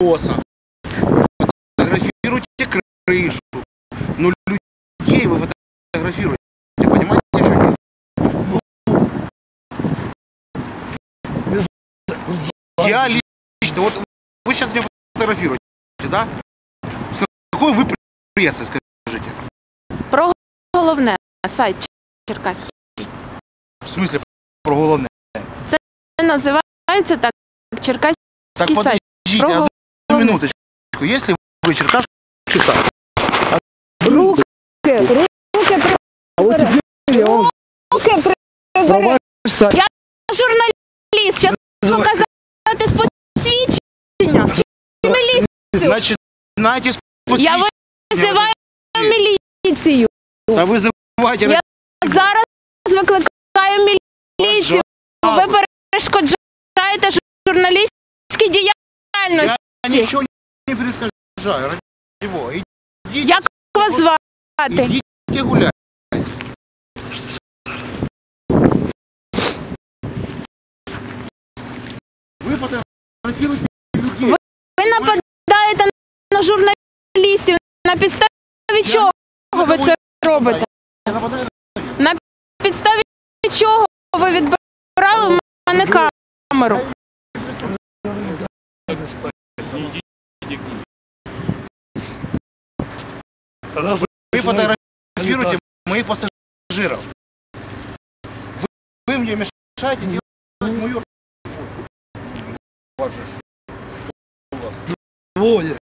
колеса, фотографируете крышу. Но людей вы фотографируете. Понимаете, о чем я? Я лично, вот вы сейчас меня фотографируете, да? С какой вы прессой, скажите? Про головне сайт Черкас. В смысле про головне? Це називається так Черкаський Так сайт. Про одну минуточку. Если вы черкасский сайт, Руки, руки прибери. Руки прибери. Я журналіст, зараз показати посвідчення. Міліцію. значит, начинайте с Я визиваю міліцію. А вызывайте Я зараз викликаю міліцію. Ви перешкоджаєте Ничего не перескажаю, ради бога. Идите, Як вас звати? идите гулять. Вы фотографируете людей. Ви нападаєте на журналістів. На підставі чого ви це робите? На підставі чого ви відбирали в мене камеру? Вы фотографируете моих пассажиров. Вы, вы мне мешаете делать мою Двоє.